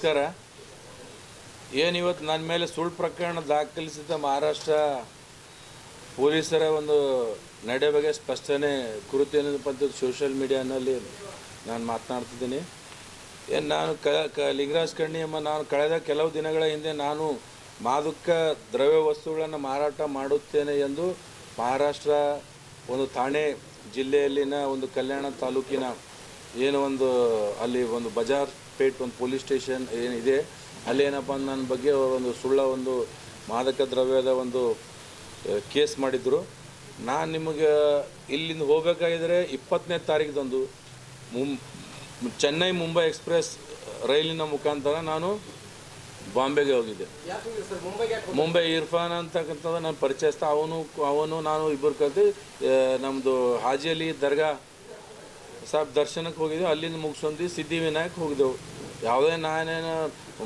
ನಮಸ್ಕಾರ ಏನಿವತ್ತು ನನ್ನ ಮೇಲೆ ಸುಳ್ಳು ಪ್ರಕರಣ ದಾಖಲಿಸಿದ ಮಹಾರಾಷ್ಟ್ರ ಪೊಲೀಸರ ಒಂದು ನಡೆ ಬಗ್ಗೆ ಸ್ಪಷ್ಟನೆ ಕುರಿತು ಏನಪ್ಪ ಅಂತ ಸೋಷಿಯಲ್ ಮೀಡಿಯಾನಲ್ಲಿ ನಾನು ಮಾತನಾಡ್ತಿದ್ದೀನಿ. ಏನು ನಾನು ಕ ಕ, ಲಿಂಗರಾಜ್ ಕಣ್ಣಿಯಮ್ಮ ನಾನು ಕಳೆದ ಕೆಲವು ದಿನಗಳ ಹಿಂದೆ ನಾನು ಮಾದಕ ದ್ರವ್ಯ ವಸ್ತುಗಳನ್ನು ಮಾರಾಟ ಮಾಡುತ್ತೇನೆ ಎಂದು ಮಹಾರಾಷ್ಟ್ರ ಒಂದು ಥಾಣೆ ಜಿಲ್ಲೆಯಲ್ಲಿನ ಒಂದು ಕಲ್ಯಾಣ ತಾಲೂಕಿನ ಏನು ಒಂದು ಅಲ್ಲಿ ಒಂದು ಬಜಾರ್ ಪೇಟ್ ಒಂದು ಪೊಲೀಸ್ ಸ್ಟೇಷನ್ ಏನಿದೆ ಅಲ್ಲಿ ಏನಪ್ಪ ನನ್ನ ಬಗ್ಗೆ ಒಂದು ಸುಳ್ಳ ಒಂದು ಮಾದಕ ದ್ರವ್ಯದ ಒಂದು ಕೇಸ್ ಮಾಡಿದ್ರು. ನಾನು ನಿಮಗೆ ಇಲ್ಲಿಂದ ಹೋಗಬೇಕಾಗಿದ್ರೆ ಇಪ್ಪತ್ತನೇ ತಾರೀಕಿದಂದು ಮುಂ, ಚೆನ್ನೈ ಮುಂಬೈ ಎಕ್ಸ್ಪ್ರೆಸ್ ರೈಲಿನ ಮುಖಾಂತರ ನಾನು ಬಾಂಬೆಗೆ ಹೋಗಿದ್ದೆ. ಮುಂಬೈ ಇರ್ಫಾನ್ ಅಂತಕ್ಕಂಥದ್ದು ನಾನು ಪರಿಚಯಿಸ್ತಾ ಅವನು ಅವನು, ನಾನು ಇಬ್ಬರು ಕಲ್ತು ನಮ್ಮದು ಹಾಜಿ ಅಲಿ ದರ್ಗಾ ಸಾಬ್ ದರ್ಶನಕ್ಕೆ ಹೋಗಿದ್ದೆವು ಅಲ್ಲಿಂದ ಮುಗಿಸ್ಕೊಂಡು ಸಿದ್ಧಿವಿನಾಯಕ್ ಹೋಗಿದ್ದೆವು. ಯಾವುದೇ ನಾನೇನು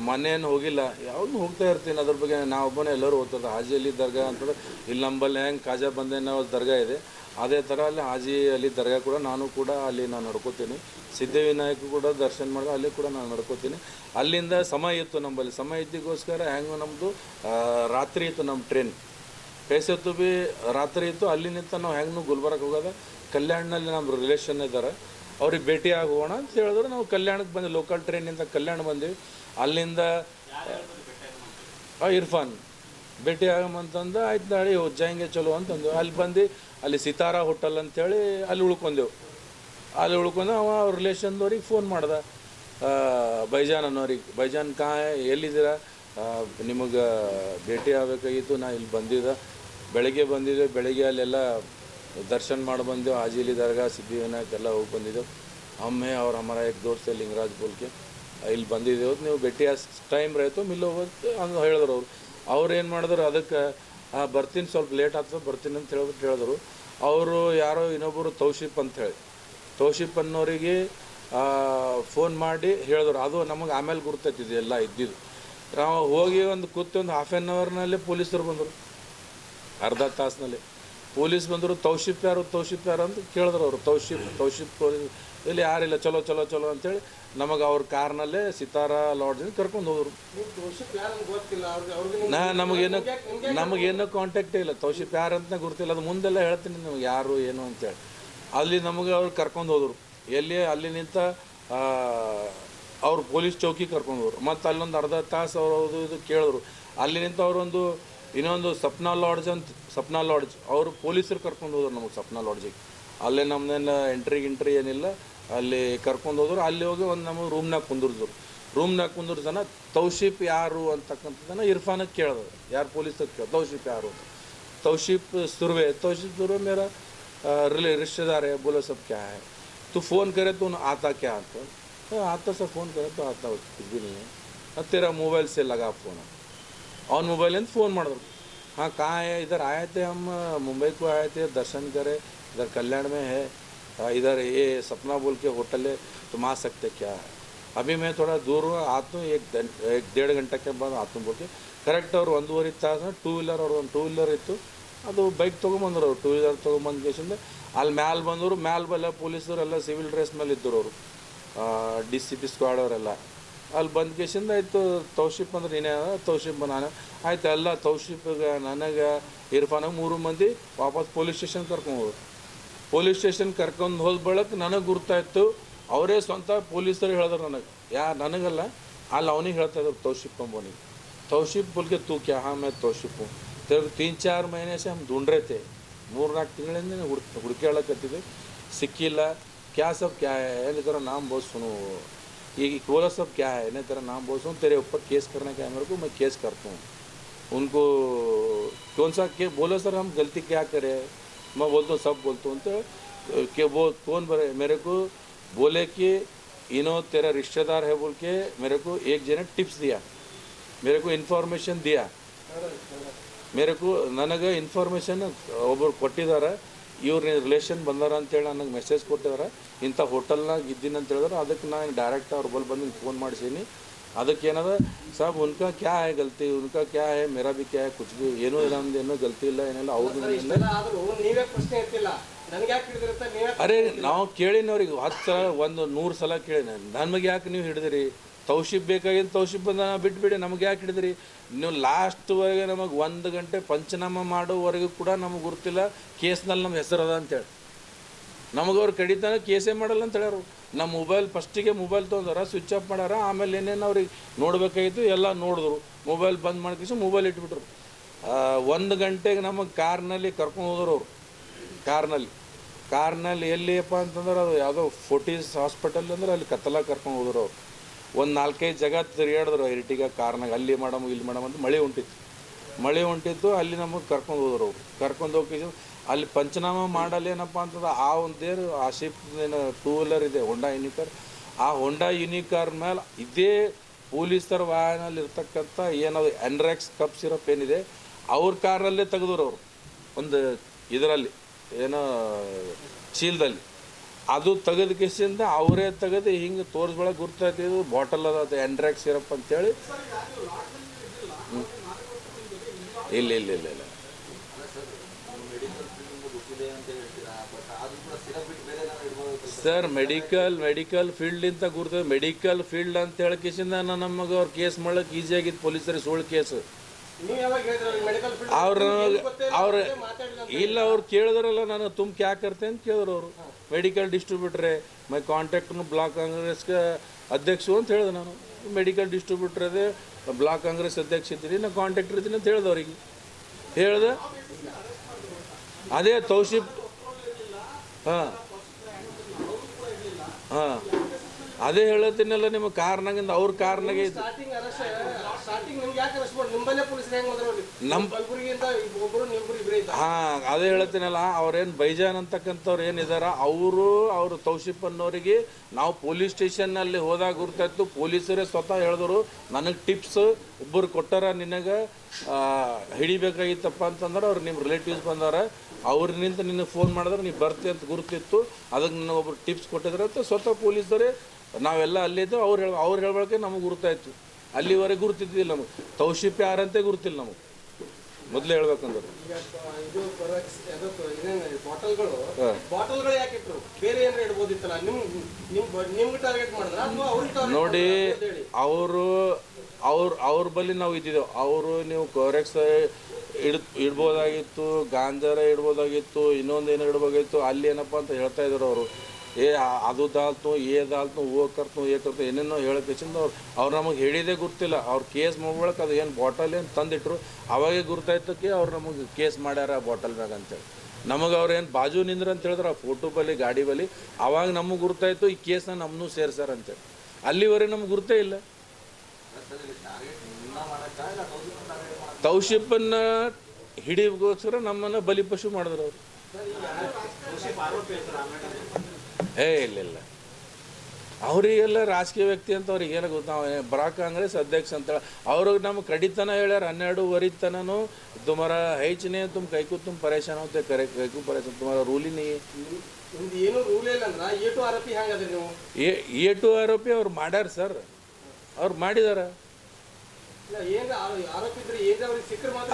ಮೊನ್ನೇನು ಹೋಗಿಲ್ಲ. ಯಾವ್ದು ಹೋಗ್ತಾ ಇರ್ತೀನಿ ಅದ್ರ ಬಗ್ಗೆ. ನಾವು ಒಬ್ಬನೇ ಎಲ್ಲರೂ ಹೋಗ್ತದೆ ಹಾಜಿ ಅಲ್ಲಿ ದರ್ಗಾ ಅಂತಂದ್ರೆ ಇಲ್ಲಿ ನಂಬಲ್ಲಿ ಹೆಂಗೆ ಕಾಜಾ ಬಂದೇನೋ ದರ್ಗಾ ಇದೆ. ಅದೇ ಥರ ಅಲ್ಲಿ ಹಾಜಿ ಅಲ್ಲಿ ದರ್ಗಾ ಕೂಡ ನಾನು ಕೂಡ ಅಲ್ಲಿ ನಾನು ನಡ್ಕೋತೀನಿ. ಸಿದ್ಧಿವಿನಾಯಕ ಕೂಡ ದರ್ಶನ ಮಾಡಿ ಅಲ್ಲಿ ಕೂಡ ನಾನು ನಡ್ಕೋತೀನಿ. ಅಲ್ಲಿಂದ ಸಮಯ ಇತ್ತು ನಂಬಲ್ಲಿ. ಸಮಯ ಇದ್ದಿಗೋಸ್ಕರ ಹೆಂಗೆ ನಮ್ಮದು ರಾತ್ರಿ ಇತ್ತು ನಮ್ಮ ಟ್ರೈನ್. ಕೈಸತ್ತು ಬಿ ರಾತ್ರಿ ಇತ್ತು. ಅಲ್ಲಿ ನಿಂತ ನಾವು ಹೆಂಗೂ ಗುಲ್ಬರ್ಗ ಹೋಗೋದ, ಕಲ್ಯಾಣನಲ್ಲಿ ನಮ್ಮ ರಿಲೇಷನ್ ಇದ್ದಾರೆ. ಅವ್ರಿಗೆ ಭೇಟಿ ಆಗೋಣ ಅಂತ ಹೇಳಿದ್ರು. ನಾವು ಕಲ್ಯಾಣಕ್ಕೆ ಬಂದ್ವಿ. ಲೋಕಲ್ ಟ್ರೈನಿಂದ ಕಲ್ಯಾಣ ಬಂದ್ವಿ. ಅಲ್ಲಿಂದ ಇರ್ಫಾನ್. ಭೇಟಿ ಆಗಮಂತಂದು ಆಯ್ತು ನಾಳೆ ಉಜ್ಜಾಯಿಂಗೆ ಚಲೋ ಅಂತಂದು ಅಲ್ಲಿ ಬಂದು ಅಲ್ಲಿ ಸಿತಾರಾ ಹೋಟೆಲ್ ಅಂತೇಳಿ ಅಲ್ಲಿ ಉಳ್ಕೊಂಡೆವು. ಅಲ್ಲಿ ಉಳ್ಕೊಂಡು ಅವ ಅವ್ರ ರಿಲೇಷನ್ದವ್ರಿಗೆ ಫೋನ್ ಮಾಡ್ದೆ. ಬೈಜಾನ್ ಅನ್ನೋರಿಗೆ. ಬೈಜಾನ್ ಕಾ ಎಲ್ಲಿದ್ದೀರ? ನಿಮಗೆ ಭೇಟಿ ಆಗಬೇಕಾಗಿತ್ತು. ನಾ ಇಲ್ಲಿ ಬಂದಿದ್ದೆ. ಬೆಳಗ್ಗೆ ಬಂದಿದ್ದೆ. ಬೆಳಗ್ಗೆ ಅಲ್ಲೆಲ್ಲ ದರ್ಶನ ಮಾಡಿ ಬಂದೆವು ಆಜೀಲಿ ದರ್ಗಾ ಸಿದ್ಧಿವಿನಾಯಕ್ ಎಲ್ಲ ಹೋಗಿ ಬಂದಿದ್ದೆವು. ಅಮ್ಮೆ ಅವ್ರು ಹಮಾರ ಏಕ್ ದೋಸ್ತೆ ಲಿಂಗರಾಜ್ ಬೋಲ್ಕೆ ಇಲ್ಲಿ ಬಂದಿದ್ದೆವು ನೀವು ಭೇಟಿ ಅಷ್ಟು ಟೈಮ್ ರೈತು, ಮಿಲ್ ಹೋಗ್ತು ಅಂತ ಹೇಳಿದ್ರು ಅವರು. ಅವ್ರು ಏನು ಮಾಡಿದ್ರು, ಅದಕ್ಕೆ ಬರ್ತೀನಿ ಸ್ವಲ್ಪ ಲೇಟ್ ಆಗ್ತದೆ, ಬರ್ತೀನಿ ಅಂತ ಹೇಳ್ಬಿಟ್ಟು ಹೇಳಿದ್ರು. ಅವರು ಯಾರೋ ಇನ್ನೊಬ್ಬರು ತೌಶಿಪ್ ಅಂತೇಳಿ ತೌಶಿಪ್ ಅನ್ನೋರಿಗೆ ಫೋನ್ ಮಾಡಿ ಹೇಳಿದ್ರು. ಅದು ನಮಗೆ ಆಮೇಲೆ ಗುರ್ತೈತಿದ್ದು ಎಲ್ಲ ಇದ್ದಿದ್ದು. ನಾವು ಹೋಗಿ ಒಂದು ಕೂತು ಒಂದು ಹಾಫ್ ಆ್ಯನ್ ಅವರ್ನಲ್ಲಿ ಪೊಲೀಸರು ಬಂದರು. ಅರ್ಧ ತಾಸಿನಲ್ಲಿ. ಪೊಲೀಸ್ ಬಂದರು ತೌಶಿಪ್ ಯಾರು ತೌಶಿಪ್ ಯಾರು ಅಂತ ಕೇಳಿದ್ರು ಅವರು. ತೌಶಿಪ್ ತೌಶಿಪ್ ಪೊಲೀಸ್ ಇಲ್ಲಿ ಯಾರಿಲ್ಲ ಚಲೋ ಚಲೋ ಚಲೋ ಅಂತೇಳಿ ನಮಗೆ ಅವ್ರ ಕಾರ್ನಲ್ಲೇ ಸಿತಾರ ಲಾಡ್ಜಿಂದ ಕರ್ಕೊಂಡು ಹೋದ್ರು. ಗೊತ್ತಿಲ್ಲ ನಾ ನಮಗೇನು ನಮಗೇನು ಕಾಂಟ್ಯಾಕ್ಟೇ ಇಲ್ಲ. ತೌಶಿಪ್ ಯಾರು ಅಂತ ಗುರ್ತಿಲ್ಲ ಅದು ಮುಂದೆಲ್ಲ ಹೇಳ್ತೀನಿ ನಿಮ್ಗೆ ಯಾರು ಏನು ಅಂತೇಳಿ. ಅಲ್ಲಿ ನಮಗೆ ಅವ್ರು ಕರ್ಕೊಂಡು ಹೋದರು. ಎಲ್ಲಿ ಅಲ್ಲಿ ನಿಂತ ಅವ್ರು ಪೊಲೀಸ್ ಚೌಕಿ ಕರ್ಕೊಂಡು ಹೋದ್ರು. ಮತ್ತು ಅಲ್ಲೊಂದು ಅರ್ಧ ತಾಸು ಅವ್ರು ಇದು ಕೇಳಿದ್ರು. ಅಲ್ಲಿ ನಿಂತ ಅವರೊಂದು ಇನ್ನೊಂದು ಸಪ್ನಾ ಲಾಡ್ಜ್ ಅಂತ ಸಪ್ನಾ ಲಾಡ್ಜ್ ಅವರು ಪೊಲೀಸರು ಕರ್ಕೊಂಡು ಹೋದ್ರು ನಮಗೆ ಸಪ್ನಾ ಲಾಡ್ಜಿಗೆ ಅಲ್ಲೇ ನಮ್ಮನ್ನೆಲ್ಲ ಎಂಟ್ರಿ ಗಿಂಟ್ರಿ ಏನಿಲ್ಲ ಅಲ್ಲಿ ಕರ್ಕೊಂಡು ಹೋದ್ರು ಅಲ್ಲಿ ಹೋಗಿ ಒಂದು ನಮ್ಮ ರೂಮ್ನಾಗ ಕುಂದಿರ್ದ್ರು ರೂಮ್ನಾಗ ಕುಂದಿರ್ಸನ ತೌಶಿಪ್ ಯಾರು ಅಂತಕ್ಕಂಥದ್ದನ್ನು ಇರ್ಫಾನಕ್ಕೆ ಕೇಳಿದ್ರು ಯಾರು ಪೊಲೀಸಕ್ಕೆ ಕೇಳ ತೌಶಿಪ್ ಯಾರು ಅಂತ तौशीफ सुरवे तौशीफ सुरवे मेरा अ, रिले रिश्तेदार है बोलो सब क्या है तू फ़ोन करे तो उन आता क्या तो "हाँ, आता से फ़ोन करे तो आता कुछ भी नहीं है "हाँ, तेरा मोबाइल से लगा फ़ोन और मोबाइल में फ़ोन मार दो हाँ कहाँ है इधर आए थे हम अ, मुंबई को आए थे दर्शन करे इधर कल्याण में है अ, इधर ये सपना बोल के होटल है तुम आ सकते क्या है अभी मैं थोड़ा दूर हूँ आता हूँ एक घं- एक डेढ़ घंटे के बाद आता हूँ बोल के ಕರೆಕ್ಟ್ ಅವ್ರು ಒಂದೂವರೆ ತಾಸು ಟೂ ವೀಲರ್ ಅವ್ರು ಒಂದು ಟೂ ವೀಲರ್ ಇತ್ತು ಅದು ಬೈಕ್ ತೊಗೊಂಬಂದ್ರು ಅವ್ರು ಟೂ ವೀಲರ್ ತೊಗೊಂಬಂದು ಕೇಸಿಂದ ಅಲ್ಲಿ ಮ್ಯಾಲೆ ಬಂದರು ಮ್ಯಾಲೆ ಬಲ್ಲ ಪೊಲೀಸರು ಎಲ್ಲ ಸಿವಿಲ್ ಡ್ರೆಸ್ ಮೇಲೆ ಇದ್ದರು ಅವರು ಡಿ ಸಿ ಪಿ ಸ್ಕ್ವಾಡ್ ಅವರೆಲ್ಲ ಅಲ್ಲಿ ಬಂದ ಕೇಸಿಂದ ಆಯಿತು ತೌಶಿಪ್ ಅಂದ್ರೆ ನೀನೇ ಅದ ತೌಶಿಪ್ ನಾನು ಆಯ್ತು ಎಲ್ಲ ತೌಶಿಪ್ಗೆ ನನಗೆ ಇರ್ಫಾನಾಗ ಮೂರು ಮಂದಿ ವಾಪಸ್ ಪೊಲೀಸ್ ಸ್ಟೇಷನ್ ಕರ್ಕೊಂಡು ಹೋದ್ರು ಪೊಲೀಸ್ ಸ್ಟೇಷನ್ ಕರ್ಕೊಂಡು ಹೋದ ಬಳಕ ನನಗೆ ಗುರ್ತಾಯಿತು ಅವರೇ ಸ್ವಂತ ಪೊಲೀಸರು ಹೇಳಿದ್ರು ನನಗೆ ಯಾ ನನಗಲ್ಲ ಅಲ್ಲಿ ಅವನಿಗೆ ಹೇಳ್ತಾ ಇದ್ರು ತೌಶಿಪ್ ಅಂಬೋನಿಗೆ तौशिफ बोल के तू क्या हाँ मैं तौशिफ हूँ तेरे को तीन चार महीने से हम ढूंढ रहे थे ಮೂರು ನಾಲ್ಕು ತಿಂಗಳಿಂದ ಹುಡ್ ಹುಡುಕಾಡಕತ್ತಿದ್ವಿ ಸಿಕ್ಕಿಲ್ಲ क्या सब क्या है ये तेरा नाम बहुत सुनो ये बोला सब क्या है नहीं तेरा नाम बहुत सुनो तेरे ऊपर केस करने का है मेरे को मैं केस करता हूँ उनको कौन सा के बोलो सर हम गलती क्या करें मैं बोलता हूँ सब बोलता हूँ तो कि वो कौन बोले मेरे को बोले कि इनो तेरा रिश्तेदार है बोल के मेरे को एक जने टिप्स दिया मेरे को इन्फॉर्मेशन दिया मेरे को ನನಗೆ ಇನ್ಫಾರ್ಮೇಷನ್ ಒಬ್ಬರು ಕೊಟ್ಟಿದ್ದಾರೆ ಇವ್ರ ರಿಲೇಷನ್ ಬಂದಾರ ಅಂತೇಳಿ ನನಗೆ ಮೆಸೇಜ್ ಕೊಟ್ಟಿದಾರೆ. ಇಂಥ ಹೋಟೆಲ್ನಾಗ ಇದ್ದೀನಿ ಅಂತ ಹೇಳಿದ್ರೆ. ಅದಕ್ಕೆ ನಾನು ಡೈರೆಕ್ಟ್ ಅವ್ರ ಬಲ್ ಬಂದು ಫೋನ್ ಮಾಡಿಸೀನಿ. ಅದಕ್ಕೆ ಏನದ ಸಾಬ್ ಉನ್ಕ ಕ್ಯಾ ಹೇ ಗಲ್ತಿ? ಉನ್ಕ ಕ್ಯಾ ಹೇ? ಮೇರಾ ಭಿ ಕ್ಯಾ ಕುಚ್ ಭಿ ಏನೂ ಇಲ್ಲ ಏನೋ ಗಲ್ತಿ ಇಲ್ಲ ಏನಿಲ್ಲ ಅವ್ರದ್ದು ನೀವೇ ಅರೆ ನಾವು ಕೇಳಿನವ್ರಿಗೆ ಹತ್ತು ಸಲ ಒಂದು ನೂರು ಸಲ ಕೇಳಿನ. ನನಗೆ ಯಾಕೆ ನೀವು ಹಿಡಿದಿರಿ? ತೌಶಿಪ್ ಬೇಕಾಗಿದ್ದು ತೌಶಿಪ್ ಬಂದ ಬಿಟ್ಬಿಡಿ, ನಮಗೆ ಯಾಕೆ ಹಿಡಿದ್ರಿ? ನೀವು ಲಾಸ್ಟ್ವರೆಗೆ ನಮಗೆ ಒಂದು ಗಂಟೆ ಪಂಚನಾಮ ಮಾಡೋವರೆಗೂ ಕೂಡ ನಮಗೆ ಗೊತ್ತಿಲ್ಲ ಕೇಸ್ನಲ್ಲಿ ನಮ್ಮ ಹೆಸರದ ಅಂತೇಳಿ ನಮಗೆ ಅವ್ರು ಕಡಿತಾನೆ ಕೇಸೇ ಮಾಡಲ್ಲ ಅಂತ ಹೇಳ್ಯಾರು. ನಮ್ಮ ಮೊಬೈಲ್ ಫಸ್ಟಿಗೆ ಮೊಬೈಲ್ ತೊಗೊಂಡಾರ ಸ್ವಿಚ್ ಆಫ್ ಮಾಡ್ಯಾರ, ಆಮೇಲೆ ಏನೇನು ಅವ್ರಿಗೆ ನೋಡಬೇಕಾಗಿತ್ತು, ಎಲ್ಲ ನೋಡಿದ್ರು. ಮೊಬೈಲ್ ಬಂದ್ ಮಾಡ್ಕಿಸಿ ಮೊಬೈಲ್ ಇಟ್ಬಿಟ್ರು. ಒಂದು ಗಂಟೆಗೆ ನಮಗೆ ಕಾರ್ನಲ್ಲಿ ಕರ್ಕೊಂಡು ಹೋದ್ರು ಅವರು. ಕಾರ್ನಲ್ಲಿ. ಕಾರ್ನಲ್ಲಿ ಎಲ್ಲಿಯಪ್ಪ ಅಂತಂದ್ರೆ ಅದು ಯಾವುದೋ ಫೋರ್ಟೀಸ್ ಹಾಸ್ಪಿಟಲ್ ಅಂದ್ರೆ ಅಲ್ಲಿ ಕತ್ತಲ ಕರ್ಕೊಂಡು ಹೋದ್ರು ಅವ್ರು. ಒಂದು ನಾಲ್ಕೈದು ಜಾಗ ತಿರುಗಾಡಿದ್ರು ಇರ್ಟಿಗ ಕಾರ್ನಾಗ ಅಲ್ಲಿ ಮಾಡಮ್, ಇಲ್ಲಿ ಮಾಡಮ್ ಅಂತ ಮಳೆ ಹೊಂಟಿತ್ತು ಮಳೆ ಹೊಂಟಿತ್ತು ಅಲ್ಲಿ ನಮಗೆ ಕರ್ಕೊಂಡು ಹೋದ್ರು ಅವರು. ಕರ್ಕೊಂಡು ಹೋಗಿ ಅಲ್ಲಿ ಪಂಚನಾಮ ಮಾಡಲ್ಲ ಏನಪ್ಪ ಅಂತಂದ್ರೆ ಆ ಒಂದೇರು ದೇರು ಆ ಶಿಪ್ ಏನು ಟೂ ವೀಲರ್ ಇದೆ ಹೊಂಡಾ ಯುನಿಕಾರ್ ಆ ಹೊಂಡಾ ಯುನಿಕಾರ್ ಮೇಲೆ ಇದೇ ಪೊಲೀಸರ ವಾಹನಲ್ಲಿ ಇರ್ತಕ್ಕಂಥ ಏನದು ಎನ್ರೆಕ್ಸ್ ಕಪ್ ಸಿರಪ್ ಏನಿದೆ, ಅವ್ರ ಕಾರಲ್ಲೇ ತೆಗೆದ್ರು ಅವರು. ಒಂದು ಇದರಲ್ಲಿ, ಏನೋ ಚೀಲದಲ್ಲಿ. ಅದು ತೆಗೆದ ಕಿಸಿಂದ ಅವರೇ ತೆಗೆದು ಹಿಂಗೆ ತೋರ್ಸ್ಬಾಳಕ್ಕೆ ಗುರ್ತೈತಿ ಇದು ಬಾಟಲ್ ಅದ, ಅದು ಎಂಡ್ರಾಕ್ ಸಿರಪ್ ಅಂತೇಳಿ. ಇಲ್ಲ ಇಲ್ಲ ಇಲ್ಲ ಇಲ್ಲ. ಸರ್, ಮೆಡಿಕಲ್ ಮೆಡಿಕಲ್ ಫೀಲ್ಡ್ ಅಂತ ಗುರ್ತ, ಮೆಡಿಕಲ್ ಫೀಲ್ಡ್ ಅಂತ ಹೇಳಿ ಕಿಸಿಂದ ನಮಗೆ ಅವ್ರು ಕೇಸ್ ಮಾಡೋಕೆ ಈಸಿ ಆಗಿತ್ತು ಪೊಲೀಸರಿಗೆ ಸುಳ್ಳು ಕೇಸ್. ಅವ್ರ ಅವ್ರ ಇಲ್ಲ, ಅವ್ರು ಕೇಳಿದ್ರಲ್ಲ, ನಾನು ತುಂಬ ಕ್ಯಾ ಕರ್ತೆ ಅಂತ ಕೇಳಿದ್ರು ಅವರು. ಮೆಡಿಕಲ್ ಡಿಸ್ಟ್ರಿಬ್ಯೂಟ್ರೆ ಮೈ ಕಾಂಟ್ಯಾಕ್ಟ್ನು ಬ್ಲಾಕ್ ಕಾಂಗ್ರೆಸ್ಗೆ ಅಧ್ಯಕ್ಷರು ಅಂತ ಹೇಳಿದೆ ನಾನು. ಮೆಡಿಕಲ್ ಡಿಸ್ಟ್ರಿಬ್ಯೂಟ್ರದೇ ಬ್ಲಾಕ್ ಕಾಂಗ್ರೆಸ್ ಅಧ್ಯಕ್ಷ ಇದ್ದೀನಿ ನಾನು ಕಾಂಟ್ಯಾಕ್ಟ್ ಇರ್ತೀನಿ ಅಂತ ಹೇಳ್ದೆ ಅವ್ರಿಗೆ. ಹೇಳ್ದೆ, ಅದೇ ತೌಶಿಪ್, ಹಾಂ ಹಾಂ, ಅದೇ ಹೇಳತ್ತೀನಲ್ಲ ನಿಮ್ಮ ಕಾರ್ನಾಗಿಂದ ಅವ್ರ ಕಾರ್ನಾಗೆ ಇದ್ದು ಹಾಂ ಅದೇ ಹೇಳ್ತೀನಲ್ಲ ಅವ್ರೇನು ಬೈಜಾನ್ ಅಂತಕ್ಕಂಥವ್ರು ಏನಿದಾರ ಅವರು ಅವರು ತೌಶಿಪ್ ಅನ್ನೋರಿಗೆ ನಾವು ಪೊಲೀಸ್ ಸ್ಟೇಷನ್ನಲ್ಲಿ ಹೋದಾಗ ಗುರ್ತಾಯ್ತು ಪೊಲೀಸರೇ ಸ್ವತಃ ಹೇಳಿದ್ರು ನನಗೆ ಟಿಪ್ಸ್ ಒಬ್ಬರು ಕೊಟ್ಟಾರ ನಿನಗೆ ಹಿಡಿಬೇಕಾಗಿತ್ತಪ್ಪ ಅಂತಂದ್ರೆ ಅವ್ರು ನಿಮ್ಮ ರಿಲೇಟಿವ್ಸ್ ಬಂದಾರ ಅವ್ರನಿಂದ ನಿನಗೆ ಫೋನ್ ಮಾಡಿದ್ರೆ ನೀವು ಬರ್ತಿ ಅಂತ ಗುರುತಿತ್ತು ಅದಕ್ಕೆ ನನಗೆ ಒಬ್ರು ಟಿಪ್ಸ್ ಕೊಟ್ಟಿದ್ರೆ ಅಂತ ಸ್ವತಃ ಪೊಲೀಸರೇ ನಾವೆಲ್ಲ ಅಲ್ಲಿದ್ದು ಅವ್ರು ಹೇಳ ಅವ್ರು ಹೇಳ್ಬೇಕೆ ನಮಗೆ ಗುರುತಾಯ್ತು ಅಲ್ಲಿವರೆಗೆ ಗುರುತಿದ್ದಿಲ್ಲ ನಮಗೆ. ತೌಶಿಪ್ ಯಾರಂತೆ ಗುರುತಿಲ್ಲ ನಮಗೆ. ಮೊದಲೇ ಹೇಳ್ಬೇಕಂದ್ರೆ. ನೋಡಿ ಅವರು ಅವ್ರ ಅವ್ರ ಬಳಿ ನಾವು ಇದ್ದಿದ್ದೆವು. ಅವರು ನೀವು ಕೊರೆಕ್ಸ್ ಇಡ್ ಇಡ್ಬೋದಾಗಿತ್ತು ಗಾಂಜಾರ ಇಡ್ಬೋದಾಗಿತ್ತು ಇನ್ನೊಂದು ಏನೋ ಇಡ್ಬೋದಾಗಿತ್ತು ಅಲ್ಲಿ ಏನಪ್ಪ ಅಂತ ಹೇಳ್ತಾ ಇದ್ರು ಅವರು. ಏ ಅದು ದಾಲ್ತು ಏ ದಾಲ್ತು ಓ ಕರ್ತು ಏ ಕರ್ತು ಏನೇನೋ ಹೇಳಕ್ಕಿಂದ ಅವ್ರು. ಅವ್ರು ನಮಗೆ ಹೇಳಿದೇ ಗುರ್ತಿಲ್ಲ. ಅವ್ರು ಕೇಸ್ ಮಾಡ್ಕೊಳಕ್ಕೆ ಅದು ಏನು ಬಾಟಲ್ ಏನು ತಂದಿಟ್ರು, ಅವಾಗೇ ಗುರ್ತಾಯ್ತಕ್ಕೆ ಅವ್ರು ನಮಗೆ ಕೇಸ್ ಮಾಡ್ಯಾರ ಬಾಟಲ್ ಮ್ಯಾಗ ಅಂತೇಳಿ. ನಮಗೆ ಅವ್ರು ಏನು ಬಾಜು ನಿಂದ್ರ ಅಂತ ಹೇಳಿದ್ರೆ, ಆ ಫೋಟೋ ಬಲಿ ಗಾಡಿ ಬಲಿ ಅವಾಗ ನಮಗೆ ಗುರ್ತಾಯ್ತು, ಈ ಕೇಸ್ನ ನಮ್ಮನ್ನೂ ಸೇರ್ಸಾರ ಅಂತೇಳಿ. ಅಲ್ಲಿವರೆಗೆ ನಮ್ಗೆ ಗುರ್ತೇ ಇಲ್ಲ. ತೌಶಿಪ್ಪನ್ನ ಹಿಡಿಗೋಸ್ಕರ ನಮ್ಮನ್ನ ಬಲಿಪಶು ಮಾಡಿದ್ರು ಅವರು. ಏ ಇಲ್ಲ ಇಲ್ಲ. ಅವರಿಗೆಲ್ಲ ರಾಜಕೀಯ ವ್ಯಕ್ತಿ ಅಂತ ಅವ್ರಿಗೆ ಏನು ಗೊತ್ತು. ನಾವು ಬರಾ ಕಾಂಗ್ರೆಸ್ ಅಧ್ಯಕ್ಷ ಅಂತ ಅವ್ರಿಗೆ ನಮ್ಮ ಕಡಿತನ ಹೇಳ್ಯಾರ ಹನ್ನೆರಡುವರೆ ತನೂ ತುಮಾರ ಹೈಚನೆ ತುಮ್ ಕೈಕು ತುಂಬ ಪರೇಶಾನ ಹೋಗ್ತೆ ಕರೆ ಕೈಕು ಪರೇಶಾನ ತುಮಾರ ರೂಲಿ ರೂಲಿನಿ ಏನು ರೂಲ್ ಇಲ್ಲ ಅಂದ್ರೆ ಏ ಟು ಆರೋಪಿ ಹೆಂಗದ್ರಿ ನೀವು? ಎ ಟು ಆರೋಪಿ ಅವ್ರು ಮಾಡ್ಯಾರ ಸರ್. ಅವ್ರು ಮಾಡಿದಾರ.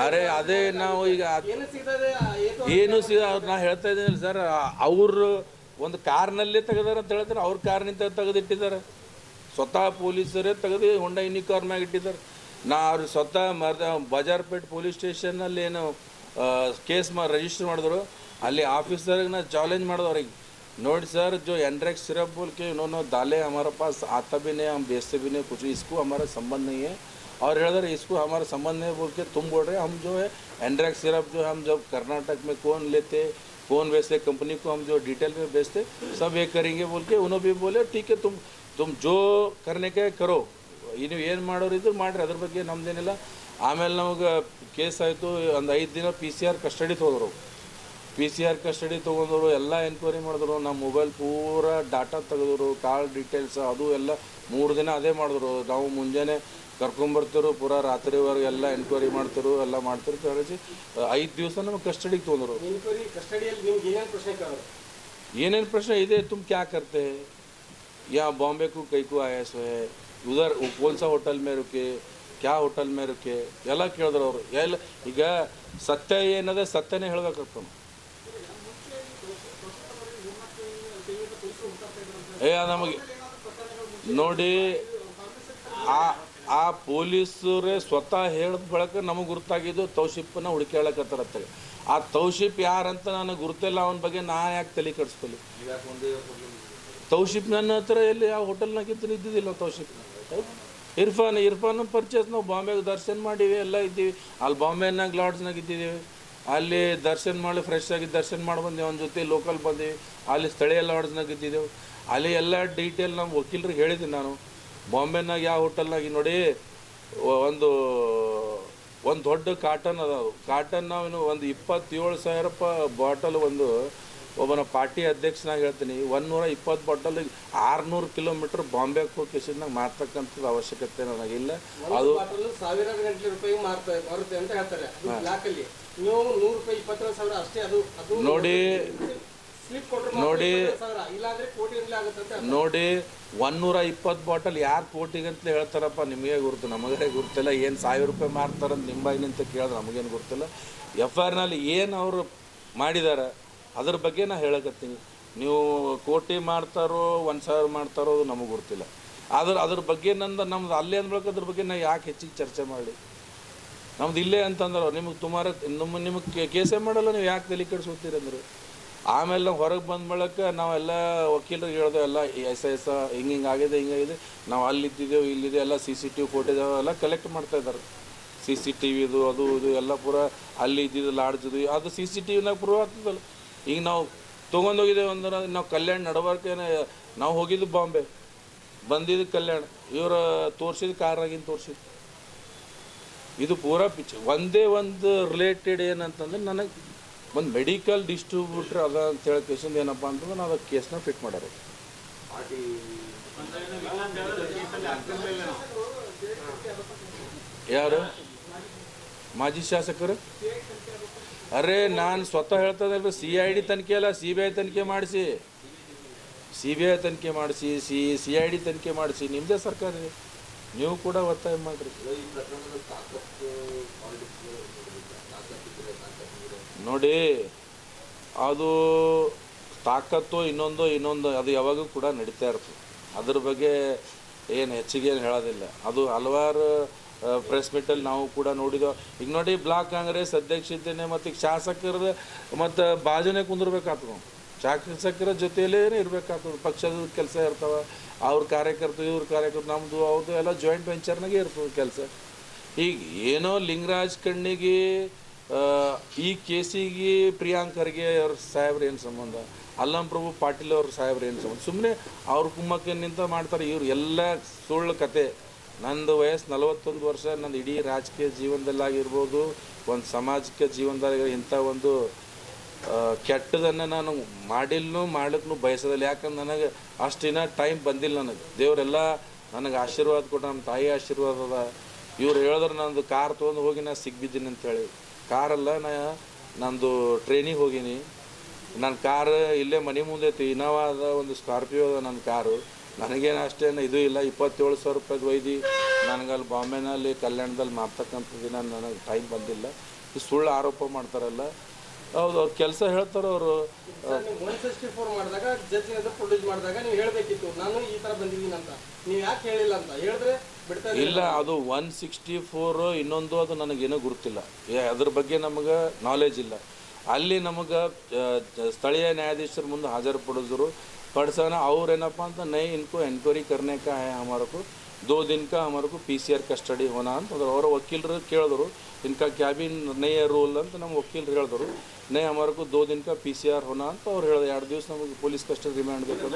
ಅರೆ ಅದೇ ನಾವು ಈಗ ಏನು ಸಿಗ ಅವ್ರು ನಾ ಹೇಳ್ತಾ ಇದ್ದೀನಿ ಸರ್. ಅವರು ಒಂದು ಕಾರ್ನಲ್ಲೇ ತೆಗೆದಾರ ಅಂತ ಹೇಳ್ತಾರೆ ಅವ್ರ ಕಾರ್ನಿಂದ ತೆಗೆದಿಟ್ಟಿದ್ದಾರೆ ಸ್ವತಃ ಪೊಲೀಸರೇ ತೆಗೆದು ಹೊಂಡ ಇನ್ನಿ ಕಾರ್ ಮ್ಯಾಗ ಇಟ್ಟಿದ್ದಾರೆ ನಾ ಅವ್ರು ಸ್ವತಃ ಮರ್ದ ಬಜಾರ್ಪೇಟ್ ಪೊಲೀಸ್ ಸ್ಟೇಷನ್ನಲ್ಲಿ ಏನು ಕೇಸ್ ಮಾ ರಿಜಿಸ್ಟರ್ ಮಾಡಿದ್ರು ಅಲ್ಲಿ ಆಫೀಸರ್ಗೆ ನಾ ಚಾಲೆಂಜ್ ಮಾಡಿದೆ ಅವ್ರಿಗೆ ನೋಡಿ सर जो एंड्रेक्स सिरप बोल के इन्होंने डाले हमारे पास आता भी नहीं हम बेचते भी नहीं कुछ इसको हमारा संबंध नहीं है और इधर इसको हमारा संबंध नहीं बोल के तुम बोल रहे हम जो है एंड्रेक्स सिरप जो हम जब कर्नाटक में कौन लेते कौन बेचते कंपनी को हम जो डिटेल में बेचते सब ये करेंगे बोल के उन्होंने भी बोले ठीक है तुम तुम जो करने के करो ನೀವು ಏನು ಮಾಡೋರು ಇದ್ರು ಮಾಡಿರಿ ಅದ್ರ ಬಗ್ಗೆ ನಮ್ದೇನಿಲ್ಲ ಆಮೇಲೆ ನಮಗೆ ಕೇಸ್ ಆಯಿತು ಒಂದು ಐದು ದಿನ ಪಿ ಸಿ ಆರ್ ಕಸ್ಟಡಿ ತೊಗೊಂಡ್ರು ಪಿ ಸಿ ಆರ್ ಕಸ್ಟಡಿ ತೊಗೊಂಡ್ರು ಎಲ್ಲ ಎನ್ಕ್ವೈರಿ ಮಾಡಿದ್ರು ನಮ್ಮ ಮೊಬೈಲ್ ಪೂರ ಡಾಟಾ ತೆಗೆದ್ರು ಕಾಲ್ ಡೀಟೇಲ್ಸ್ ಅದು ಎಲ್ಲ ಮೂರು ದಿನ ಅದೇ ಮಾಡಿದ್ರು ನಾವು ಮುಂಜಾನೆ ಕರ್ಕೊಂಬರ್ತಾರೋ ಪೂರಾ ರಾತ್ರಿವರೆಗೆ ಎಲ್ಲ ಎನ್ಕ್ವೈರಿ ಮಾಡ್ತಾರೋ ಎಲ್ಲ ಮಾಡ್ತಾರೋ. ಕಳಿಸಿ ಐದು ದಿವಸ ನಮಗೆ ಕಸ್ಟಡಿಗೆ ತೊಗೊಂಡ್ರು. ಏನೇನು ಪ್ರಶ್ನೆ ಇದೆ ತುಂಬ ಕ್ಯಾ ಕರ್ತೆ? ಯಾ ಬಾಂಬೆಗೂ ಕೈಗೂ ಆಯಾಸ ಉದರ್ ಕೋನ್ಸ ಹೋಟೆಲ್ ಮೇ ರುಕೆ? ಕ್ಯಾ ಹೋಟೆಲ್ ಮೇ ರುಕೆ? ಎಲ್ಲ ಕೇಳಿದ್ರು ಅವರು. ಎಲ್ಲ ಈಗ ಸತ್ಯ ಏನದೆ ಸತ್ಯನೇ ಹೇಳ್ಬೇಕಾಗ್ತಾನೆ ಏ ನಮಗೆ ನೋಡಿ ಆ ಆ ಪೊಲೀಸರೇ ಸ್ವತಃ ಹೇಳಿದ ಬಳಕ ನಮಗೆ ಗುರುತಾಗಿದ್ದು ತೌಶಿಪ್ಪನ ಹುಡುಕ್ಯಾಳಕತ್ತಾರತ್ತ. ಆ ತೌಶಿಪ್ ಯಾರಂತ ನನಗೆ ಗುರುತಿಲ್ಲ, ಅವನ ಬಗ್ಗೆ ನಾ ಯಾಕೆ ತಲೆ ಕಟ್ಸ್ಕೊಲಿ ತೌಶಿಪ್ ನನ್ನ ಹತ್ರ ಎಲ್ಲಿ ಆ ಹೋಟೆಲ್ನಾಗಿದ್ದು ಇದ್ದಿದ್ದಿಲ್ಲ ತೌಶಿಪ್. ಇರ್ಫಾನ್ ಇರ್ಫಾನ್ ಪರ್ಚೇಸ್ ನಾವು ಬಾಂಬೆಗೆ ದರ್ಶನ ಮಾಡಿವಿ, ಎಲ್ಲ ಇದ್ದೀವಿ. ಅಲ್ಲಿ ಬಾಂಬೆನಾಗ ಲಾಡ್ಜ್ನಾಗ ಇದ್ದಿದ್ದೀವಿ. ಅಲ್ಲಿ ದರ್ಶನ ಮಾಡಿ ಫ್ರೆಶ್ ಆಗಿ ದರ್ಶನ ಮಾಡಿ ಬಂದೆ ಅವನ ಜೊತೆ ಲೋಕಲ್ ಬಂದೀವಿ. ಅಲ್ಲಿ ಸ್ಥಳೀಯ ಲಾಡ್ಜ್ನಾಗ ಇದ್ದಿದ್ದೆವು. ಅಲ್ಲಿ ಎಲ್ಲ ಡೀಟೇಲ್ ನಮ್ಮ ವಕೀಲರಿಗೆ ಹೇಳಿದ್ದೀನಿ ನಾನು. ಬಾಂಬೆನಾಗ ಯಾವ ಹೋಟೆಲ್ನಾಗ ನೋಡಿ ಒಂದು ಒಂದು ದೊಡ್ಡ ಕಾಟನ್ ಅದ ಕಾಟನ್ ನಾವು ಒಂದು ಇಪ್ಪತ್ತೇಳು ಸಾವಿರ ರೂಪಾಯಿ ಬಾಟಲ್ ಒಂದು ಒಬ್ಬನ ಪಾರ್ಟಿ ಅಧ್ಯಕ್ಷನಾಗ ಹೇಳ್ತೀನಿ. ನೂರ ಇಪ್ಪತ್ತು ಬಾಟಲ್ ಆರುನೂರು ಕಿಲೋಮೀಟ್ರ್ ಬಾಂಬೆಗೆ ಹೋಗಿ ಮಾರ್ತಕ್ಕಂಥದ್ದು ಅವಶ್ಯಕತೆ ನನಗಿಲ್ಲ ಅದು ಸಾವಿರಾರು ಗಂಟೆ ರೂಪಾಯಿ ಮಾರ್ತಾರೆ ಅಂತ ಹೇಳ್ತಾರೆ. ನೀವು ನೂರು ರೂಪಾಯಿ ಇಪ್ಪತ್ತೇಳು ಸಾವಿರ ಅಷ್ಟೇ ಅದು ನೋಡಿ ನೋಡಿ. ಅಂತ ನೋಡಿ ಒಂದೂರ ಇಪ್ಪತ್ತು ಬಾಟಲ್ ಯಾರು ಕೋಟಿಗಂತಲೇ ಹೇಳ್ತಾರಪ್ಪ ನಿಮಗೆ ಗುರುತು ನಮಗೆ ಗುರುತಿಲ್ಲ ಏನು ಸಾವಿರ ರೂಪಾಯಿ ಮಾರ್ತಾರಂತ ನಿಂಬಾಗಿ ನಿಂತ ಕೇಳಿದ್ರೆ ನಮಗೇನು ಗುರುತಿಲ್ಲ. ಎಫ್ ಆರ್ನಲ್ಲಿ ಏನು ಅವರು ಮಾಡಿದ್ದಾರೆ ಅದ್ರ ಬಗ್ಗೆ ನಾನು ಹೇಳಕತ್ತೀನಿ. ನೀವು ಕೋಟಿ ಮಾಡ್ತಾರೋ ಒಂದು ಸಾವಿರ ಮಾಡ್ತಾರೋ ಅದು ನಮಗೆ ಗೊತ್ತಿಲ್ಲ ಆದ್ರೆ ಅದ್ರ ಬಗ್ಗೆ ನಂದು ನಮ್ದು ಅಲ್ಲೇ ಅಂದ್ಬೇಕು ಅದ್ರ ಬಗ್ಗೆ ನಾ ಯಾಕೆ ಹೆಚ್ಚಿಗೆ ಚರ್ಚೆ ಮಾಡಲಿ ನಮ್ದು ಇಲ್ಲೇ ಅಂತಂದ್ರೆ ನಿಮಗೆ ತುಮಾರ ನಿಮ್ಮ ನಿಮಗೆ ಕೇಸೇ ಮಾಡಲ್ಲ ನೀವು ಯಾಕೆ ತಲೆ ಕೆಡಿಸ್ಕೊತೀರಿ ಅಂದ್ರೆ? ಆಮೇಲೆ ನಾವು ಹೊರಗೆ ಬಂದ ಬಳಕ ನಾವೆಲ್ಲ ವಕೀಲರಿಗೆ ಹೇಳ್ದೆ ಎಲ್ಲ ಎಸ್ ಎಸ್ ಹಿಂಗೆ ಹಿಂಗೆ ಆಗಿದೆ ಹಿಂಗಾಗಿದೆ ನಾವು ಅಲ್ಲಿದ್ದಿದ್ದೇವೆ, ಇಲ್ಲಿದೆ, ಎಲ್ಲ C C T V footage ಎಲ್ಲ ಕಲೆಕ್ಟ್ ಮಾಡ್ತಾ ಇದ್ದಾರೆ. ಸಿ ಸಿ ಟಿ ವಿದು, ಅದು ಇದು, ಎಲ್ಲ ಪೂರ ಅಲ್ಲಿ ಇದ್ದಿದ್ದು ಲಾಡ್ಜದು ಅದು ಸಿ ಸಿ ಟಿ ವಿನಾಗ ಪ್ರೂವ್ ಆಗ್ತದಲ್ಲ. ಈಗ ನಾವು ತೊಗೊಂಡೋಗಿದ್ದೇವೆ ಅಂದ್ರೆ ನಾವು ಕಲ್ಯಾಣ ನಡಬಾರ್ಕೇನೆ ನಾವು ಹೋಗಿದ್ದು ಬಾಂಬೆ. ಬಂದಿದ್ದು ಕಲ್ಯಾಣ. ಇವರು ತೋರಿಸಿದ ಕಾರ್ನಾಗಿಂದು ತೋರಿಸಿದ್ದು ಇದು ಪೂರಾ ಪಿಚ್ ಒಂದೇ ಒಂದು ರಿಲೇಟೆಡ್ ಏನಂತಂದ್ರೆ ನನಗೆ ಒಂದು ಮೆಡಿಕಲ್ ಡಿಸ್ಟ್ರಿಬ್ಯೂಟ್ರ್ ಅದ ಅಂತ ಹೇಳಿ ಕೇಸಿಂದ ಏನಪ್ಪ ಅಂತಂದ್ರೆ ನಾವು ಅದಕ್ಕೆ ಕೇಸ್ನ ಫಿಟ್ ಮಾಡೋರು ಯಾರು? ಮಾಜಿ ಶಾಸಕರು? ಅರೆ, ನಾನು ಸ್ವತಃ ಹೇಳ್ತಾ ಇದ್ದೆ ಸಿ ಐ ಡಿ ತನಿಖೆ ಅಲ್ಲ ಸಿ ಬಿ ಐ ತನಿಖೆ ಮಾಡಿಸಿ. ಸಿ ಬಿ ಐ ತನಿಖೆ ಮಾಡಿಸಿ ಸಿ ಸಿ ಐ ಡಿ ತನಿಖೆ ಮಾಡಿಸಿ ನಿಮ್ಮದೇ ಸರ್ಕಾರ ನೀವು ಕೂಡ ಒತ್ತಾಯ ಮಾಡಿರಿ. ನೋಡಿ, ಅದು ತಾಕತ್ತು ಇನ್ನೊಂದು ಇನ್ನೊಂದು, ಅದು ಯಾವಾಗೂ ಕೂಡ ನಡೀತಾ ಇರ್ತದೆ ಅದ್ರ ಬಗ್ಗೆ ಏನು ಹೆಚ್ಚಿಗೆ ಏನು ಹೇಳೋದಿಲ್ಲ. ಅದು ಹಲವಾರು ಪ್ರೆಸ್ ಮೀಟಲ್ಲಿ ನಾವು ಕೂಡ ನೋಡಿದೋ ಈಗ ನೋಡಿ, ಬ್ಲಾಕ್ ಕಾಂಗ್ರೆಸ್ ಅಧ್ಯಕ್ಷ ಇದ್ದೇನೆ, ಮತ್ತು ಈಗ ಶಾಸಕರದ, ಮತ್ತು ಬಾಜುನೇ ಕುಂದಿರ್ಬೇಕಾಗ್ತದೆ. ಶಾಸಕರ ಜೊತೆಯಲ್ಲೇ ಇರಬೇಕಾಗ್ತದೆ? ಪಕ್ಷದ ಕೆಲಸ ಇರ್ತವೆ, ಅವ್ರ ಕಾರ್ಯಕರ್ತರು, ಇವ್ರ ಕಾರ್ಯಕರ್ತರು ನಮ್ಮದು ಅವ್ರದ್ದು ಎಲ್ಲ ಜಾಯಿಂಟ್ ವೆಂಚರ್ನಾಗೆ ಇರ್ತದೆ ಕೆಲಸ. ಈಗ ಏನೋ ಲಿಂಗರಾಜ್ ಕಣ್ಣಿಗೆ ಈ ಕೇಸಿಗೆ ಪ್ರಿಯಾಂಕ್ ಖರ್ಗೆ ಅವ್ರ ಸಾಹೇಬ್ರ ಏನು ಸಂಬಂಧ? ಅಲ್ಲಂ ಪ್ರಭು ಪಾಟೀಲ್ ಅವ್ರ ಸಾಹೇಬ್ರ ಏನು ಸಂಬಂಧ? ಸುಮ್ಮನೆ ಅವ್ರ ಕುಮ್ಮಕ್ಕೆ ನಿಂತ ಮಾಡ್ತಾರೆ ಇವ್ರು ಎಲ್ಲ ಸುಳ್ಳು ಕತೆ. ನಂದು ವಯಸ್ಸು ನಲವತ್ತೊಂದು ವರ್ಷ, ನಂದು ಇಡೀ ರಾಜಕೀಯ ಜೀವನದಲ್ಲಾಗಿರ್ಬೋದು, ಒಂದು ಸಾಮಾಜಿಕ ಜೀವನದಾಗ ಇಂಥ ಒಂದು ಕೆಟ್ಟದನ್ನು ನಾನು ಮಾಡಿಲ್ನು ಮಾಡ್ಲಿಕ್ಕೂ ಬಯಸೋದಿಲ್ಲ. ಯಾಕಂದ್ರೆ ನನಗೆ ಅಷ್ಟಿನ ಟೈಮ್ ಬಂದಿಲ್ಲ ನನಗೆ. ದೇವರೆಲ್ಲ ನನಗೆ ಆಶೀರ್ವಾದ ಕೊಟ್ಟ, ನಮ್ಮ ತಾಯಿ ಆಶೀರ್ವಾದ ಅದ. ಇವ್ರು ಹೇಳಿದ್ರೆ ನಂದು ಕಾರ್ ತೊಗೊಂಡು ಹೋಗಿ ನಾನು ಸಿಗ್ಬಿದ್ದೀನಿ ಅಂತೇಳಿ. ಕಾರಲ್ಲ, ನಾ ನಂದು ಟ್ರೈನಿಗೆ ಹೋಗೀನಿ. ನನ್ನ ಕಾರ್ ಇಲ್ಲೇ ಮನೆ ಮುಂದೆ ಐತಿ ಇನೋವಾ ಅದ ಒಂದು ಸ್ಕಾರ್ಪಿಯೋ ಅದ ನನ್ನ ಕಾರು. ನನಗೇನು ಅಷ್ಟೇನು ಇದು ಇಲ್ಲ, ಇಪ್ಪತ್ತೇಳು ಸಾವಿರ ರೂಪಾಯ್ದು ಒಯ್ದು. ನನಗೆ ಅಲ್ಲಿ ಬಾಂಬೆನಲ್ಲಿ, ಕಲ್ಯಾಣದಲ್ಲಿ ಮಾಡ್ತಕ್ಕಂಥ ದಿನ ನನಗೆ ಟೈಮ್ ಬಂದಿಲ್ಲ. ಸುಳ್ಳು ಆರೋಪ ಮಾಡ್ತಾರಲ್ಲ, ಹೌದು, ಅವ್ರು ಕೆಲಸ ಹೇಳ್ತಾರೆ ಅವರು. ಒನ್ ಸಿಕ್ಸ್ಟಿ ಫೋರ್ ಮಾಡಿದಾಗ ಜಡ್ಜ್ ಮಾಡಿದಾಗ ನೀವು ಹೇಳಬೇಕಿತ್ತು, ನಾನು ಈ ಥರ ಬಂದಿದ್ದೀನಿ ಅಂತ. ನೀವು ಯಾಕೆ ಹೇಳಿಲ್ಲ ಅಂತ? ಹೇಳಿದ್ರೆ. ಇಲ್ಲ ಅದು ಒನ್ ಸಿಕ್ಸ್ಟಿ ಫೋರು ಇನ್ನೊಂದು ಅದು ನನಗೇನೂ ಗುರುತಿಲ್ಲ. ಅದ್ರ ಬಗ್ಗೆ ನಮಗೆ ನಾಲೆಜ್ ಇಲ್ಲ. ಅಲ್ಲಿ ನಮಗೆ ಸ್ಥಳೀಯ ನ್ಯಾಯಾಧೀಶರ ಮುಂದೆ ಹಾಜರು ಪಡಿಸಿದ್ರು ಪಡಿಸೋಣ ಅವ್ರೇನಪ್ಪ ಅಂತ ನೈ ಇನ್ಕೋ ಎನ್ಕ್ವೈರಿ ಕರ್ನೇಕ ಅಮಾರಕು ದೋ ದಿನಕ ಹಮಾರಕು ಪಿ ಸಿ ಆರ್ ಕಸ್ಟಡಿ ಹೋನ ಅಂತ ಅಂದ್ರೆ. ಅವರ ವಕೀಲರು ಕೇಳಿದ್ರು ಇನ್ಕ ಕ್ಯಾಬಿನ್ ನೈ ರೂಲ್ ಅಂತ ನಮ್ಮ ವಕೀಲರು ಹೇಳಿದ್ರು. ನೈ ಹಮಾರಕು ದೋ ದಿನಕ ಪಿ ಸಿ ಆರ್ ಹೋನ ಅಂತ ಅವ್ರು ಹೇಳಿದ್ರು. ಎರಡು ದಿವಸ ನಮಗೆ ಪೊಲೀಸ್ ಕಸ್ಟಡಿ ರಿಮ್ಯಾಂಡ್ ಬೇಕು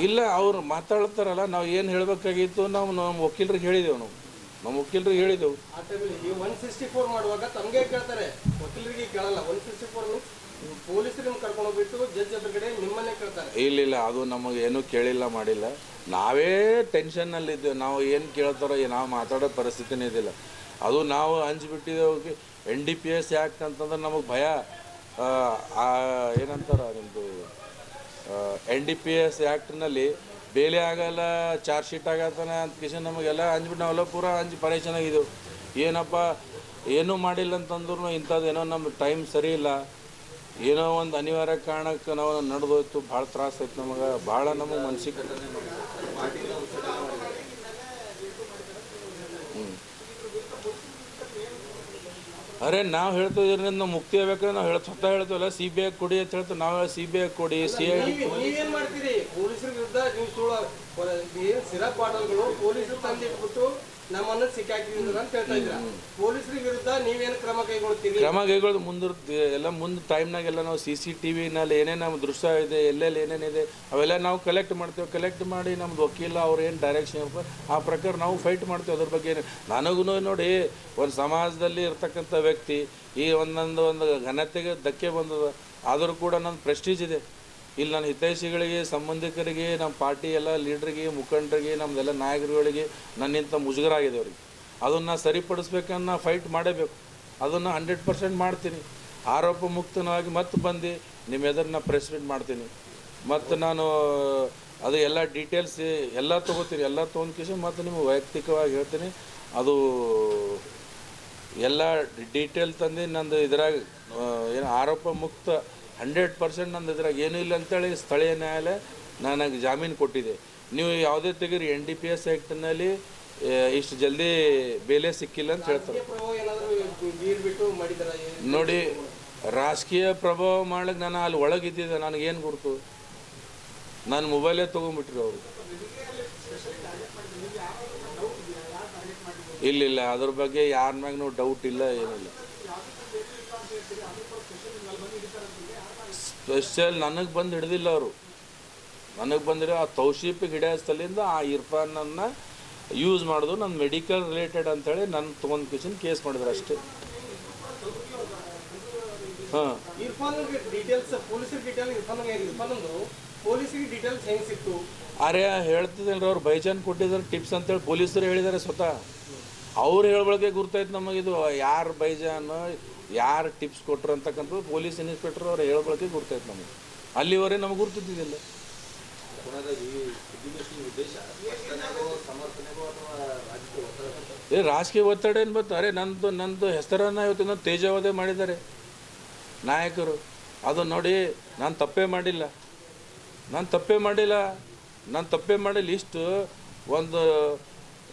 ಇಲ್ಲ ಅವ್ರು ಮಾತಾಡ್ತಾರಲ್ಲ ನಾವು ಏನು ಹೇಳಬೇಕಾಗಿತ್ತು ನಾವು ನಮ್ಮ ವಕೀಲರಿಗೆ ಹೇಳಿದೆವು ನಾವು. ನಮ್ಮ ವಕೀಲರಿಗೆ ಹೇಳಿದೆವು. ಆ ಟೈಮಲ್ಲಿ ನೀವು ಒನ್ ಸಿಕ್ಸ್ಟಿ ಫೋರ್ ಮಾಡುವಾಗ ತಮಗೆ ಕೇಳ್ತಾರೆ? ವಕೀಲರಿಗೆ ಕೇಳಲ್ಲ ಒನ್ ಸಿಕ್ಸ್ಟಿ ಫೋರ್ ಮೀನ್ಸ್ ಕರ್ಕೊಂಡು ಹೋಗ್ಬಿಟ್ಟು ಜಡ್ಜ್ ಎದುರುಗಡೆ ನಿಮ್ಮನ್ನೇ ಕೇಳ್ತಾರೆ. ಇಲ್ಲ ಇಲ್ಲ ಅದು ನಮಗೆ ಏನೂ ಕೇಳಿಲ್ಲ ಮಾಡಿಲ್ಲ. ನಾವೇ ಟೆನ್ಷನ್ನಲ್ಲಿದ್ದೆವು ನಾವು ಏನು ಕೇಳ್ತಾರೋ ಏ- ನಾವು ಮಾತಾಡೋ ಪರಿಸ್ಥಿತಿನೇ ಇದಿಲ್ಲ. ಅದು ನಾವು ಹಂಚ್ಬಿಟ್ಟಿದ್ದೇವು ಎನ್ ಡಿ ಪಿ ಎಸ್ ಯಾಕಂತಂದ್ರೆ ನಮಗೆ ಭಯ. ಏನಂತಾರ ನಿಮ್ಮದು ಎನ್ ಡಿ ಪಿ ಎಸ್ ಆ್ಯಕ್ಟ್ನಲ್ಲಿ ಬೇಲೆ ಆಗಲ್ಲ ಚಾರ್ಜ್ ಶೀಟ್ ಆಗತ್ತಾನೆ ಅಂತ ಕಿಶನ್ ನಮಗೆಲ್ಲ ಅಂಜ್ಬಿಟ್ಟು ನಾವೆಲ್ಲ ಪೂರ ಅಂಜಿ ಪರೇಶಾನ್ ಆಗಿದ್ದೆವು ಏನಪ್ಪ, ಏನೂ ಮಾಡಿಲ್ಲ ಅಂತಂದ್ರೂ ಇಂಥದ್ದು ಏನೋ ನಮ್ಮ ಟೈಮ್ ಸರಿ ಇಲ್ಲ. ಏನೋ ಒಂದು ಅನಿವಾರ್ಯ ಕಾರಣಕ್ಕೆ ನಾವು ನಡೆದೋಯ್ತು, ಭಾಳ ತ್ರಾಸ ಆಯ್ತು ನಮಗೆ, ಭಾಳ ನಮಗೆ ಮನ್ಸಿಗೆ ಅರೆ ನಾವು ಹೇಳ್ತಿದ್ರಿಂದ ನಾವು ಮುಕ್ತಿ ಆಗ್ಬೇಕಂದ್ರೆ ನಾವು ಹೇಳ ಸ್ವತಃ ಹೇಳ್ತೀವಲ್ಲ ಸಿ ಬಿ ಐ ಕೊಡಿ ಅಂತ ಹೇಳ್ತೀವಿ ನಾವು ಸಿ ಬಿ ಐ ಕೊಡಿ ಸಿ ಐ ಡಿ ನೀವೇನ್ ಮಾಡ್ತೀರಿ? ಪೊಲೀಸರ ವಿರುದ್ಧ ನೀವು ಸುಳ್ಳು ಸಿರಪ್ ಆಟೋಗಳು ಪೊಲೀಸರು ತಂದಿಟ್ಬಿಟ್ಟು ನಮ್ಮನ್ನ ಸಿಕ್ಕಾಕಿದ್ರು ಅಂತ ಹೇಳ್ತಾ ಇದ್ರ ಪೊಲೀಸರ ವಿರುದ್ಧ ನೀವೇನು ಕ್ರಮ ಕೈಗೊಳ್ತೀರಿ? ಕ್ರಮ ಕೈಗೊಳ್ಳೋದು ಮುಂದೆ ಎಲ್ಲ ಮುಂದೆ ಟೈಮ್ನಾಗೆಲ್ಲ ನಾವು ಸಿ ಸಿ ಟಿ ವಿನಲ್ಲಿ ಏನೇನು ನಮ್ಮ ದೃಶ್ಯ ಇದೆ ಎಲ್ಲೆಲ್ಲಿ ಏನೇನಿದೆ ಅವೆಲ್ಲ ನಾವು ಕಲೆಕ್ಟ್ ಮಾಡ್ತೇವೆ. ಕಲೆಕ್ಟ್ ಮಾಡಿ ನಮ್ದು ವಕೀಲ ಅವ್ರು ಏನು ಡೈರೆಕ್ಷನ್ ಆ ಪ್ರಕಾರ ನಾವು ಫೈಟ್ ಮಾಡ್ತೇವೆ ಅದ್ರ ಬಗ್ಗೆ ನನಗೂ ನೋಡಿ ಒಂದು ಸಮಾಜದಲ್ಲಿ ಇರ್ತಕ್ಕಂಥ ವ್ಯಕ್ತಿ ಈ ಒಂದೊಂದು ಒಂದು ಘನತೆಗೆ ಧಕ್ಕೆ ಬಂದದ ಆದರೂ ಕೂಡ ನನ್ನ ಪ್ರೆಸ್ಟೀಜ್ ಇದೆ. ಇಲ್ಲಿ ನನ್ನ ಹಿತೈಷಿಗಳಿಗೆ, ಸಂಬಂಧಿಕರಿಗೆ, ನಮ್ಮ ಪಾರ್ಟಿ ಎಲ್ಲ ಲೀಡ್ರಿಗೆ, ಮುಖಂಡರಿಗೆ ನಮ್ಮದೆಲ್ಲ ನಾಯಕರುಗಳಿಗೆ ನನ್ನಿಂತ ಮುಜುಗರ ಆಗಿದೆ ಅವ್ರಿಗೆ ಅದನ್ನು ಸರಿಪಡಿಸ್ಬೇಕನ್ನ ಫೈಟ್ ಮಾಡಬೇಕು. ಅದನ್ನು ಹಂಡ್ರೆಡ್ ಪರ್ಸೆಂಟ್ ಮಾಡ್ತೀನಿ. ಆರೋಪ ಮುಕ್ತನಾಗಿ ಮತ್ತೆ ಬಂದು ನಿಮ್ಮ ಎದುರನ್ನ ಪ್ರೆಸ್ ಮೀಟ್ ಮಾಡ್ತೀನಿ. ಮತ್ತು ನಾನು, ಅದು ಎಲ್ಲ ಡೀಟೇಲ್ಸ್ ಎಲ್ಲ ತೊಗೋತೀನಿ. ಎಲ್ಲ ತೊಗೊಂಡ್ಕಿಸಿ ಮತ್ತು ನಿಮಗೆ ವೈಯಕ್ತಿಕವಾಗಿ ಹೇಳ್ತೀನಿ. ಅದು ಎಲ್ಲ ಡೀಟೇಲ್ ತಂದು ನಂದು ಇದ್ರಾಗ ಏನು ಆರೋಪ ಮುಕ್ತ ಹಂಡ್ರೆಡ್ ಪರ್ಸೆಂಟ್ ನಂದು ಇದ್ರಾಗ ಏನೂ ಇಲ್ಲ ಅಂತೇಳಿ ಸ್ಥಳೀಯ ನ್ಯಾಯಾಲಯ ನನಗೆ ಜಾಮೀನು ಕೊಟ್ಟಿದೆ. ನೀವು ಯಾವುದೇ ತೆಗೀರಿ ಎನ್ ಡಿ ಪಿ ಎಸ್ ಆ್ಯಕ್ಟ್ನಲ್ಲಿ ಇಷ್ಟು ಜಲ್ದಿ ಬೇಲೆ ಸಿಕ್ಕಿಲ್ಲ ಅಂತ ಹೇಳ್ತಾರೆ. ನೋಡಿ ರಾಜಕೀಯ ಪ್ರಭಾವ ಮಾಡ್ಲಿಕ್ಕೆ ನಾನು ಅಲ್ಲಿ ಒಳಗಿದ್ದಿದ್ದೆ ನನಗೇನು ಗುರುತು? ನಾನು ಮೊಬೈಲೇ ತೊಗೊಂಬಿಟ್ರಿ ಅವರು. ಇಲ್ಲ ಇಲ್ಲ ಅದ್ರ ಬಗ್ಗೆ ಯಾರ ಮ್ಯಾಗೂ ಡೌಟ್ ಇಲ್ಲ ಏನಿಲ್ಲ. ಸ್ಪೆಷಲ್ ನನಗೆ ಬಂದು ಹಿಡ್ದಿಲ್ಲ ಅವರು. ನನಗೆ ಬಂದಿರೋ ಆ ತೌಶೀಪಿಗೆ ಹಿಡಿಯೋ ಆ ಆ ಇರ್ಫಾನನ್ನು ಯೂಸ್ ಮಾಡೋದು ನನ್ನ ಮೆಡಿಕಲ್ ರಿಲೇಟೆಡ್ ಅಂತೇಳಿ ನನ್ನ ತೊಗೊಂಡು ಕಿಚನ್ ಕೇಸ್ ಮಾಡಿದ್ರು ಅಷ್ಟೇ. ಹಾಂ. ಅರೆ ಹೇಳ್ತಿದ್ದೇನೆ ಅವ್ರು. ಬೈಚಾನ್ ಕೊಟ್ಟಿದ್ದಾರೆ ಟಿಪ್ಸ್ ಅಂತೇಳಿ ಪೊಲೀಸರು ಹೇಳಿದ್ದಾರೆ ಸ್ವತಃ. ಅವ್ರು ಹೇಳ್ಬಳಕೆ ಗುರ್ತಾಯ್ತು ನಮಗಿದು ಯಾರು ಬೈಜಾನ್, ಯಾರು ಟಿಪ್ಸ್ ಕೊಟ್ರು ಅಂತಕ್ಕಂಥದ್ದು ಪೊಲೀಸ್ ಇನ್ಸ್ಪೆಕ್ಟರ್ ಅವ್ರು ಹೇಳ್ಬಳಕೆ ಗುರ್ತಾಯ್ತು ನಮಗೆ. ಅಲ್ಲಿವರೆಗೆ ನಮಗೆ ಗುರ್ತಿದ್ದಿಲ್ಲ ಏ, ರಾಜಕೀಯ ಒತ್ತಡ ಏನು ಬಂತು ಅರೆ, ನಂದು ನಂದು ಹೆಸರನ್ನು ಇವತ್ತಿನ ತೇಜಾವಧೆ ಮಾಡಿದ್ದಾರೆ. ನಾಯಕರು. ಅದು ನೋಡಿ, ನಾನು ತಪ್ಪೇ ಮಾಡಿಲ್ಲ. ನಾನು ತಪ್ಪೇ ಮಾಡಿಲ್ಲ. ನಾನು ತಪ್ಪೇ ಮಾಡಿಲ್ಲ. ಇಷ್ಟು ಒಂದು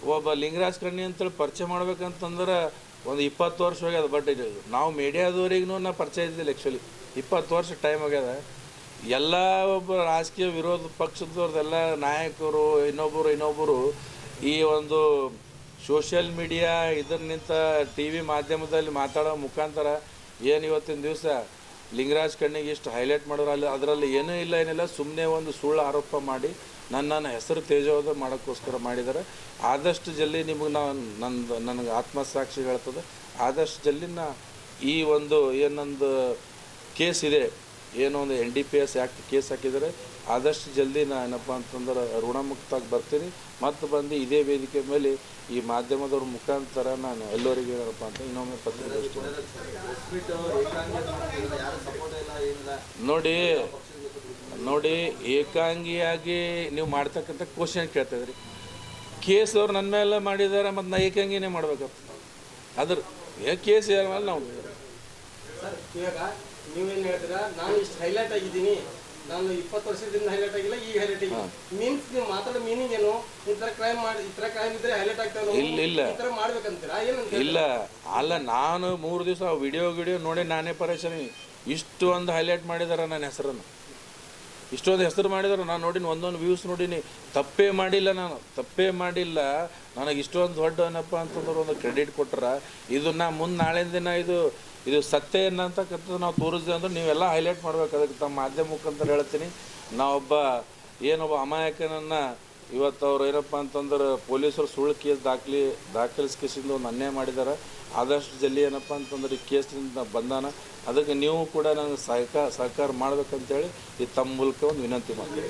ಒಬ್ಬ ಲಿಂಗರಾಜ್ ಕಣ್ಣಿ ಅಂತೇಳಿ ಪರಿಚಯ ಮಾಡ್ಬೇಕಂತಂದ್ರೆ ಒಂದು ಇಪ್ಪತ್ತು ವರ್ಷ ಹೋಗ್ಯದ ಬಟ್ ಇದು ನಾವು ಮೀಡಿಯಾದವ್ರಿಗೂ ನಾ ಪರಿಚಯ ಇದ್ದಿಲ್ಲ ಆ್ಯಕ್ಚುಲಿ ಇಪ್ಪತ್ತು ವರ್ಷ ಟೈಮ್ ಆಗ್ಯದ ಎಲ್ಲ ಒಬ್ಬ ರಾಜಕೀಯ ವಿರೋಧ ಪಕ್ಷದವ್ರದ್ದೆಲ್ಲ ನಾಯಕರು ಇನ್ನೊಬ್ಬರು ಇನ್ನೊಬ್ಬರು ಈ ಒಂದು ಸೋಷಿಯಲ್ ಮೀಡಿಯಾ ಇದರ್ನಿಂತ ಟಿ ವಿ ಮಾಧ್ಯಮದಲ್ಲಿ ಮಾತಾಡೋ ಮುಖಾಂತರ ಏನು ಇವತ್ತಿನ ದಿವಸ ಲಿಂಗರಾಜ್ ಕಣ್ಣಿಗೆ ಇಷ್ಟು ಹೈಲೈಟ್ ಮಾಡೋರು ಅಲ್ಲಿ ಅದರಲ್ಲಿ ಏನೂ ಇಲ್ಲ, ಏನಿಲ್ಲ ಸುಮ್ಮನೆ ಒಂದು ಸುಳ್ಳು ಆರೋಪ ಮಾಡಿ ನನ್ನ ನನ್ನ ಹೆಸರು ತೇಜೋದ ಮಾಡೋಕ್ಕೋಸ್ಕರ ಮಾಡಿದ್ದಾರೆ. ಆದಷ್ಟು ಜಲ್ದಿ ನಿಮಗೆ ನಾನು ನಂದು ನನಗೆ ಆತ್ಮಸಾಕ್ಷಿ ಹೇಳ್ತದೆ. ಆದಷ್ಟು ಜಲ್ದಿ ನಾ ಈ ಒಂದು ಏನೊಂದು ಕೇಸ್ ಇದೆ ಏನೋ ಒಂದು N D P S act case ಹಾಕಿದರೆ ಆದಷ್ಟು ಜಲ್ದಿ ನಾ ಏನಪ್ಪ ಅಂತಂದ್ರೆ ಋಣಮುಕ್ತಾಗಿ ಬರ್ತೀನಿ. ಮತ್ತು ಬಂದು ಇದೇ ವೇದಿಕೆ ಮೇಲೆ ಈ ಮಾಧ್ಯಮದವ್ರ ಮುಖಾಂತರ ನಾನು ಎಲ್ಲರಿಗೆ ಏನಪ್ಪ ಅಂತ ಇನ್ನೊಮ್ಮೆ ಪತ್ರಿಕೆ ನೋಡಿ ನೋಡಿ ಏಕಾಂಗಿಯಾಗಿ ನೀವು ಮಾಡ್ತಕ್ಕಂಥ ಕ್ವಶನ್ ಕೇಳ್ತಿದ್ರಿ? ಕೇಸ್ ಅವ್ರು ನನ್ನ ಮೇಲೆ ಮಾಡಿದ್ದಾರೆ ಮತ್ತು ನಾ ಏಕಾಂಗಿನೇ ಮಾಡ್ಬೇಕಪ್ಪ ಅದ್ರ ಏ ಕೇಸ್ ಯಾರ ಮೇಲೆ ನಾವು ಇವಾಗ ನೀವೇನು ಹೇಳ್ತೀರಾ ನಾನು ಇಷ್ಟು ಹೈಲೈಟ್ ಆಗಿದ್ದೀನಿ. ನಾನು ಇಪ್ಪತ್ತು ವರ್ಷದಿಂದ ಹೈಲೈಟ್ ಆಗಿಲ್ಲ ಈ ಹೈಲೈಟ್ ಆಗಿ ಮೀನ್ಸ್ ನೀವು ಮಾತಾಡೋ ಮೀನಿಂಗ್ ಏನು? ಈ ಥರ ಕ್ರೈಮ್ ಮಾಡಿ ಈ ತರ ಕ್ರೈಮ್ ಇದ್ರೆ ಹೈಲೈಟ್ ಆಗ್ತಾವೆ ಇಲ್ಲ, ಇಲ್ಲ. ಈ ಮಾಡ್ಬೇಕಂತೀರಾ? ಏನಂತ ಇಲ್ಲ. ಅಲ್ಲ ನಾನು ಮೂರು ದಿವಸ ವಿಡಿಯೋ ವಿಡಿಯೋ ನೋಡಿ ನಾನೇ ಪರೇಶಾನಿ. ಇಷ್ಟು ಒಂದು ಹೈಲೈಟ್ ಮಾಡಿದಾರೆ ನನ್ನ ಹೆಸರನ್ನು. ಇಷ್ಟೊಂದು ಹೆಸರು ಮಾಡಿದ್ರು, ನಾನು ನೋಡಿನಿ, ಒಂದೊಂದು ವ್ಯೂಸ್ ನೋಡೀನಿ. ತಪ್ಪೇ ಮಾಡಿಲ್ಲ ನಾನು. ತಪ್ಪೇ ಮಾಡಿಲ್ಲ. ನನಗೆ ಇಷ್ಟೊಂದು ದೊಡ್ಡ ಏನಪ್ಪ ಅಂತಂದ್ರೆ ಒಂದು ಕ್ರೆಡಿಟ್ ಕೊಟ್ರೆ. ಇದನ್ನ ಮುಂದೆ ನಾಳಿನ ದಿನ ಇದು ಇದು ಸತ್ಯ ಏನಂತಕ್ಕಂಥದ್ದು ನಾವು ತೋರಿಸಿದೆ ಅಂದ್ರೆ ನೀವೆಲ್ಲ ಹೈಲೈಟ್ ಮಾಡ್ಬೇಕು. ಅದಕ್ಕೆ ತಮ್ಮ ಮಾಧ್ಯಮ ಮುಖಾಂತರ ಹೇಳ್ತೀನಿ. ನಾವೊಬ್ಬ ಏನೊಬ್ಬ ಅಮಾಯಕನನ್ನು ಇವತ್ತು ಅವ್ರು ಏನಪ್ಪ ಅಂತಂದ್ರೆ ಪೊಲೀಸರು ಸುಳ್ಳು ಕೇಸ್ ದಾಖಲಿ, ದಾಖಲಿಸ್ಕೇಸಿಂದ ಒಂದು ಅನ್ಯಾಯ ಮಾಡಿದ್ದಾರೆ ಆದಷ್ಟು ಜಲ್ದಿ ಏನಪ್ಪ ಅಂತಂದ್ರೆ ಈ ಕೇಸ್ನಿಂದ ಬಂದಾನ. ಅದಕ್ಕೆ ನೀವು ಕೂಡ ನನಗೆ ಸಹಕಾರ ಸಹಕಾರ ಮಾಡ್ಬೇಕಂತೇಳಿ ಈ ತಮ್ಮ ಮೂಲಕ ಒಂದು ವಿನಂತಿ ಮಾಡ್ತೀನಿ.